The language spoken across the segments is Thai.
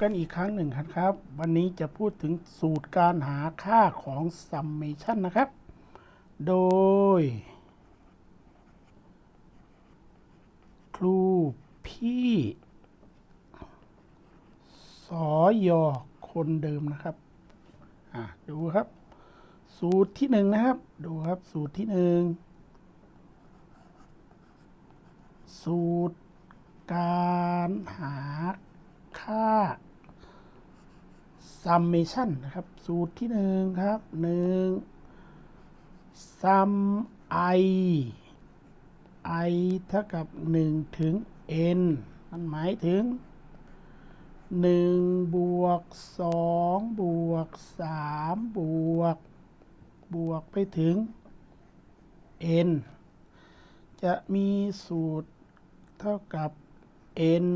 กันอีกครั้งหนึ่งครับ วันนี้จะพูดถึงสูตรการหาค่าของ summation นะครับ โดย ครูพี่สอยอคนเดิมนะครับ อะ ดูครับ สูตรที่หนึ่งนะครับ ดูครับสูตรที่หนึ่งสูตรการหาค่า summation นะครับ สูตรที่หนึ่งครับหนึ่ง sum i i เท่ากับ 1 ถึง n มันหมายถึง 1 บวก 2 บวก 3 บวก บวกไปถึง n จะมีสูตรเท่ากับ n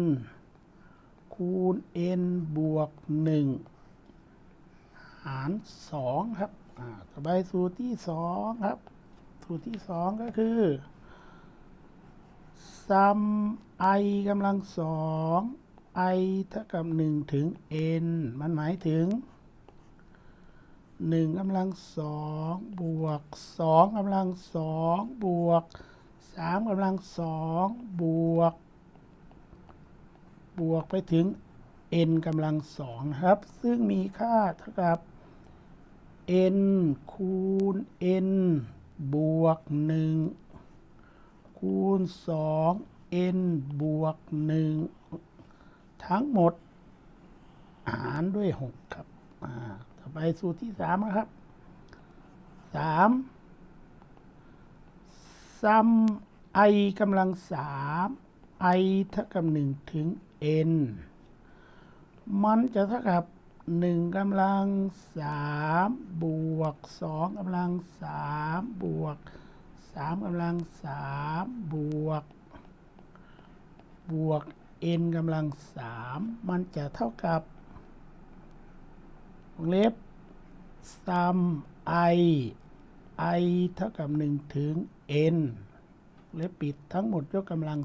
คูณ n บวก 1 หาร 2 ครับต่อไปสูตรที่ 2 ครับ สูตรที่ 2 ก็คือ sum i กำลัง2 i เท่ากับ 1 ถึง n มันหมายถึง 1กำลัง2บวก2กำลัง2บวก3กำลัง2บวก บวกไปถึง n กำลัง2นะครับ ซึ่งมีค่าเท่ากับ n คูณ n บวก 1 คูณ 2 n บวก 1 ทั้งหมด หารด้วย 6 ครับต่อไปสูตรที่ 3 นะครับ 3 ซัม i กำลัง 3 i เท่ากับ 1 ถึง n มันจะเท่ากับ 1กำลัง3บวก2กำลัง3บวก3กำลัง3บวก บวก n กำลัง3มันจะเท่ากับวงเล็บ sum i i เท่ากับ 1 ถึง n เล็บปิดทั้งหมดยกกำลัง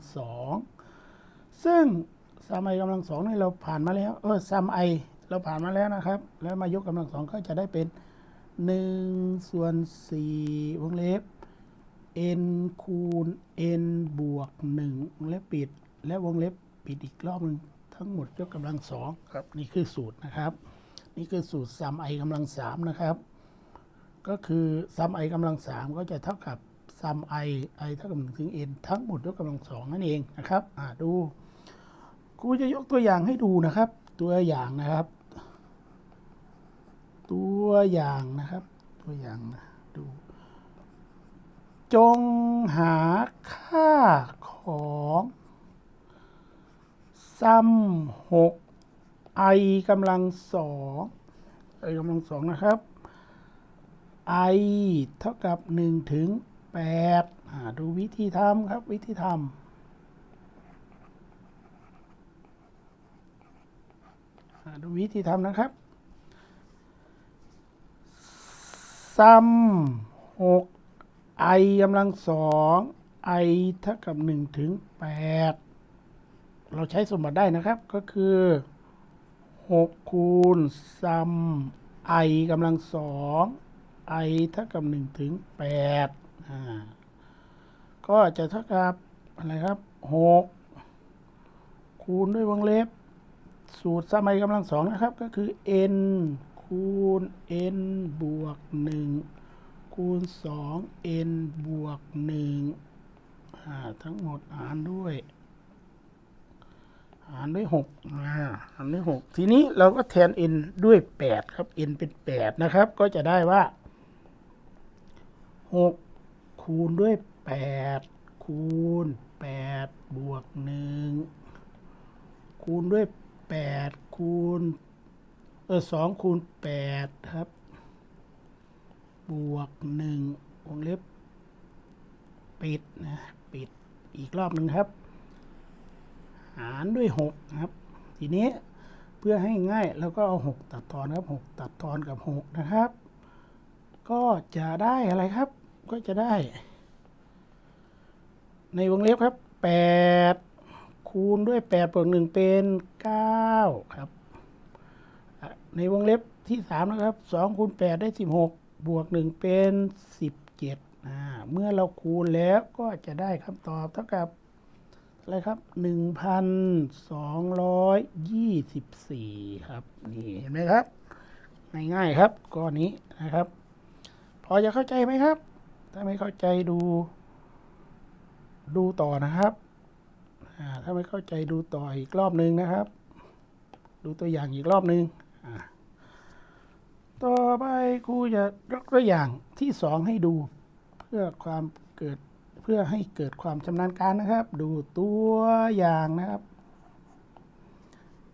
2ซึ่ง sum i กำลัง2นี่เราผ่านมาแล้ว เออ sum i เราผ่านมาแล้วนะครับ แล้วมายกกำลัง2ก็จะได้เป็น 1 ส่วน 4 วงเล็บ n คูณ n บวก 1 วงเล็บปิด และวงเล็บปิดอีกรอบหนึงทั้งหมดยกกำลัง2ครับ นี่คือสูตรนะครับ นี่คือสูตร sum i กำลัง3นะครับ ก็คือ sum i กำลัง3ก็จะเท่ากับ sum i i เท่ากับ1ถึง n ทั้งหมดยกกำลัง2นั่นเองนะครับ อ่าดูครูจะยกตัวอย่างให้ดูนะครับ ตัวอย่างนะครับ อย่างนะครับ ตัวอย่างนะดู จงหาค่าของซัมหก i กำลังสอง i กำลังสองนะครับ i เท่ากับหนึ่งถึงแปดหาดูวิธีทำครับ วิธีทำอ่าดูวิธีทำนะครับ ซัมหก i กำลังสอง i เท่ากับหนึ่งถึงแปดเราใช้สมบัติได้นะครับก็คือหกคูณซัม i กำลังสอง i เท่ากับหนึ่งถึงแปดก็จะเท่ากับอะไรครับหกคูณด้วยวงเล็บ สูตรซัม i กำลังสองนะครับก็คือ n คูณ n บวกหนึ่งคูณ 2 n บวก1อ่าทั้งหมดหารด้วย หารด้วย6อ่าหารด้วย 6 ทีนี้เราก็แทน n ด้วย 8 ครับ n เป็น 8 นะครับ ก็จะได้ว่า 6 คูณด้วย 8 คูณ 8 บวก 1 คูณด้วย 8 คูณ เออ2คูณ8ครับ บวกหนึ่งวงเล็บ ปิดนะ ปิดอีกรอบหนึ่งครับ หารด้วยหกครับ ทีนี้เพื่อให้ง่ายเราก็เอาหกตัดทอนครับหกตัดทอนกับหกนะครับ ก็จะได้อะไรครับ ก็จะได้ ในวงเล็บครับแปดคูณด้วยแปดบวกหนึ่งเป็นเก้าครับ ในวงเล็บที่สามนะครับสองคูณแปดได้สิบหกบวกหนึ่งเป็นสิบเจ็ดอ่าเมื่อเราคูณแล้วก็จะได้คำตอบเท่ากับอะไรครับหนึ่งพันสองร้อยยี่สิบสี่ครับ นี่เห็นไหมครับ ง่ายๆครับก้อนนี้นะครับ พอจะเข้าใจไหมครับ ถ้าไม่เข้าใจดู ดูต่อนะครับอ่าถ้าไม่เข้าใจดูต่ออีกรอบหนึ่งนะครับ ดูตัวอย่างอีกรอบหนึ่ง ต่อไปครูจะยกตัวอย่างที่สองให้ดู เพื่อความเกิดเพื่อให้เกิดความชำนาญการนะครับ ดูตัวอย่างนะครับ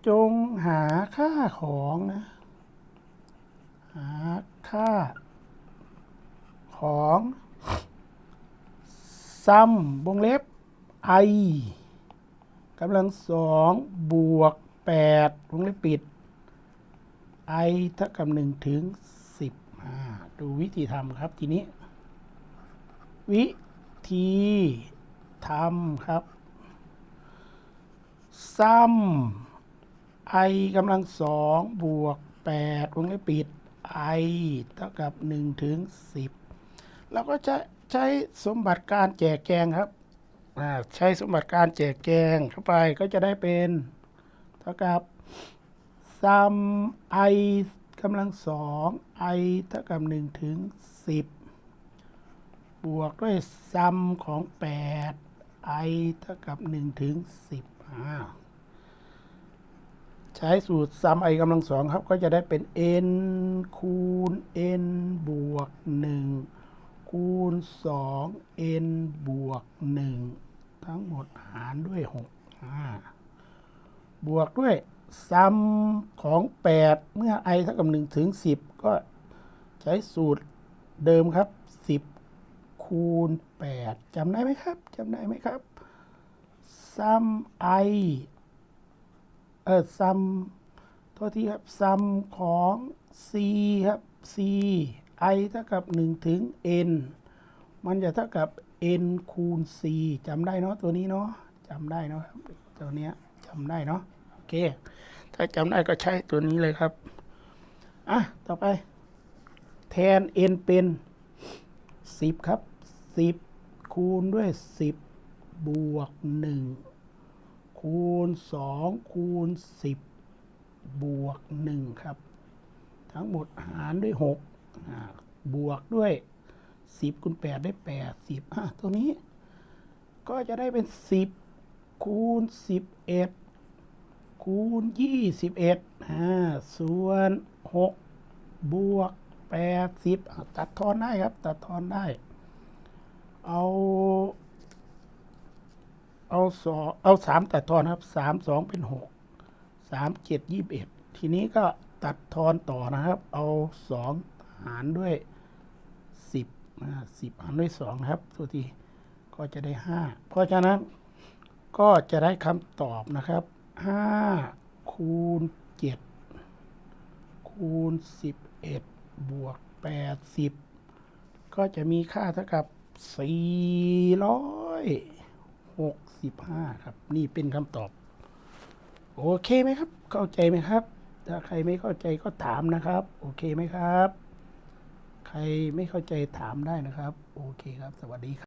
จงหาค่าของนะ หาค่าของซัมวงเล็บ i กำลังสองบวกแปดวงเล็บปิด i เท่ากับหนึ่งถึงสิบดูวิธีทำครับทีนี้ วิธีทำครับซัม i กำลังสองบวกแปดวงเล็บปิด i เท่ากับหนึ่งถึงสิบเราก็จะใช้สมบัติการแจกแจงครับ ใช้สมบัติการแจกแจงเข้าไปก็จะได้เป็น เท่ากับ sum i กำลังสอง i เท่ากับหนึ่งถึงสิบบวกด้วย sum ของแปด i เท่ากับหนึ่งถึงสิบใช้สูตรซัมไอกำลังสองครับ ก็จะได้เป็น n คูณ n บวก 1 คูณ 2 n บวก 1 ทั้งหมดหารด้วย6อ่าบวกด้วย ซัมของ 8 เมื่อ i เท่ากับ1ถึง 10 ก็ใช้สูตรเดิมครับ 10 คูณ 8จำได้ไหมครับจำได้ไหมครับซัม i เออซัมโทษทีครับซัมของ c ครับ c i เท่ากับ 1 ถึง n มันจะเท่ากับ n คูณ c จำได้เนาะตัวนี้เนาะจำได้เนาะครับตัวเนี้ยจำได้เนาะ เค ถ้าจำได้ก็ใช้ตัวนี้เลยครับ อะ ต่อไป แทน n เป็น10ครับ10คูณด้วย10บวก1คูณ2คูณ10บวก1ครับ ทั้งหมดหารด้วย6อ่าบวกด้วย10คูณ8ได้80อะตัวนี้ ก็จะได้เป็น10คูณ11 คูณ 21อ่าส่วน 6 บวก 80 ตัดทอนได้ครับ ตัดทอนได้ เอา เอาสองเอาสามตัดทอนครับสามสองเป็นหกสามเจ็ดยี่สิบเอ็ดทีนี้ก็ตัดทอนต่อนะครับ เอาสองหารด้วยสิบสิบหารด้วยสองครับตัวทีก็จะได้ห้าเพราะฉะนั้นก็จะได้คำตอบนะครับ ห้าคูณเจ็ดคูณสิบเอ็ดบวกแปดสิบก็จะมีค่าเท่ากับสี่ร้อยหกสิบห้าครับ นี่เป็นคำตอบ โอเคไหมครับ เข้าใจไหมครับ ถ้าใครไม่เข้าใจก็ถามนะครับ โอเคไหมครับ ใครไม่เข้าใจถามได้นะครับ โอเคครับ สวัสดีครับ